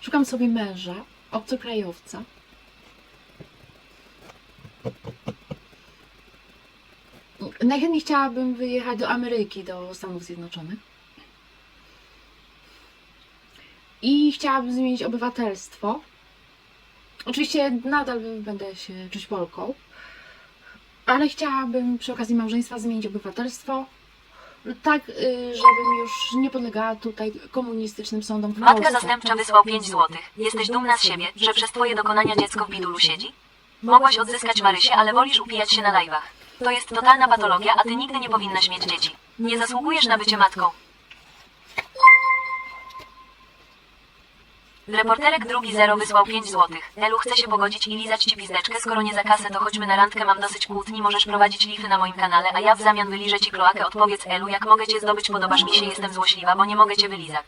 Szukam sobie męża, obcokrajowca. Najchętniej chciałabym wyjechać do Ameryki, do Stanów Zjednoczonych. I chciałabym zmienić obywatelstwo. Oczywiście nadal będę się czuć Polką, ale chciałabym przy okazji małżeństwa zmienić obywatelstwo. Tak, y, żebym już nie podlegała tutaj komunistycznym sądom w Matka Polsce. zastępcza wysłał 5 złotych. Jesteś dumna z siebie, że przez twoje dokonania dziecko w bidulu siedzi? Mogłaś odzyskać Marysię, ale wolisz upijać się na live'ach. To jest totalna patologia, a ty nigdy nie powinnaś mieć dzieci. Nie zasługujesz na bycie matką. Reporterek drugi zero wysłał 5 złotych. Elu chce się pogodzić i lizać ci pizdeczkę, skoro nie za kasę to chodźmy na randkę, mam dosyć kłótni, możesz prowadzić lify na moim kanale, a ja w zamian wyliżę ci kloakę, odpowiedz Elu, jak mogę cię zdobyć, podobasz mi się, jestem złośliwa, bo nie mogę cię wylizać.